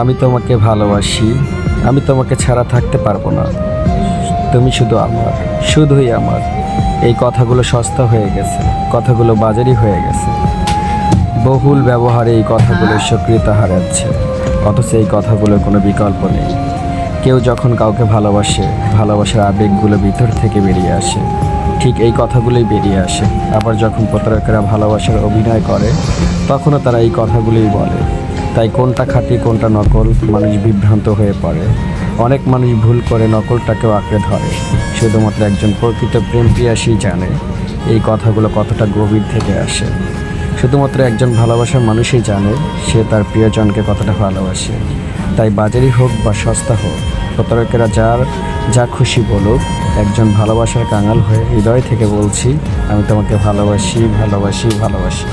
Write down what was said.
আমি তোমাকে ভালোবাসি। আমি তোমাকে ছাড়া থাকতে পারব না। তুমি শুধু আমার, শুধুই আমার। এই কথাগুলো সস্তা হয়ে গেছে। কথাগুলো বাজারি হয়ে গেছে। বহুল ব্যবহারে এই কথাগুলোর সক্রিয়তা হারাচ্ছে। অথচ এই কথাগুলোর কোনো বিকল্প নেই। কেউ যখন কাউকে ভালোবাসে, ভালোবাসার আবেগগুলো ভিতর থেকে বেরিয়ে আসে। ঠিক এই কথাগুলোই বেরিয়ে আসে। আবার যখন প্রতারকেরা ভালোবাসার অভিনয় করে, তখনও তারা এই কথাগুলোই বলে। তাই কোনটা খাঁটি, কোনটা নকল মানুষ বিভ্রান্ত হয়ে পড়ে। অনেক মানুষ ভুল করে নকলটাকেও আঁকড়ে ধরে। শুধুমাত্র একজন প্রকৃত প্রেম পিয়াসী জানে এই কথাগুলো কতটা গভীর থেকে আসে। শুধুমাত্র একজন ভালোবাসার মানুষই জানে সে তার প্রিয়জনকে কতটা ভালোবাসে। তাই বাজারি হোক বা সস্তা হোক, প্রতারকেরা যার, যা খুশি বলুক, একজন ভালোবাসার কাঙাল হয়ে হৃদয় থেকে বলছি, আমি তোমাকে ভালোবাসি ভালোবাসি ভালোবাসি।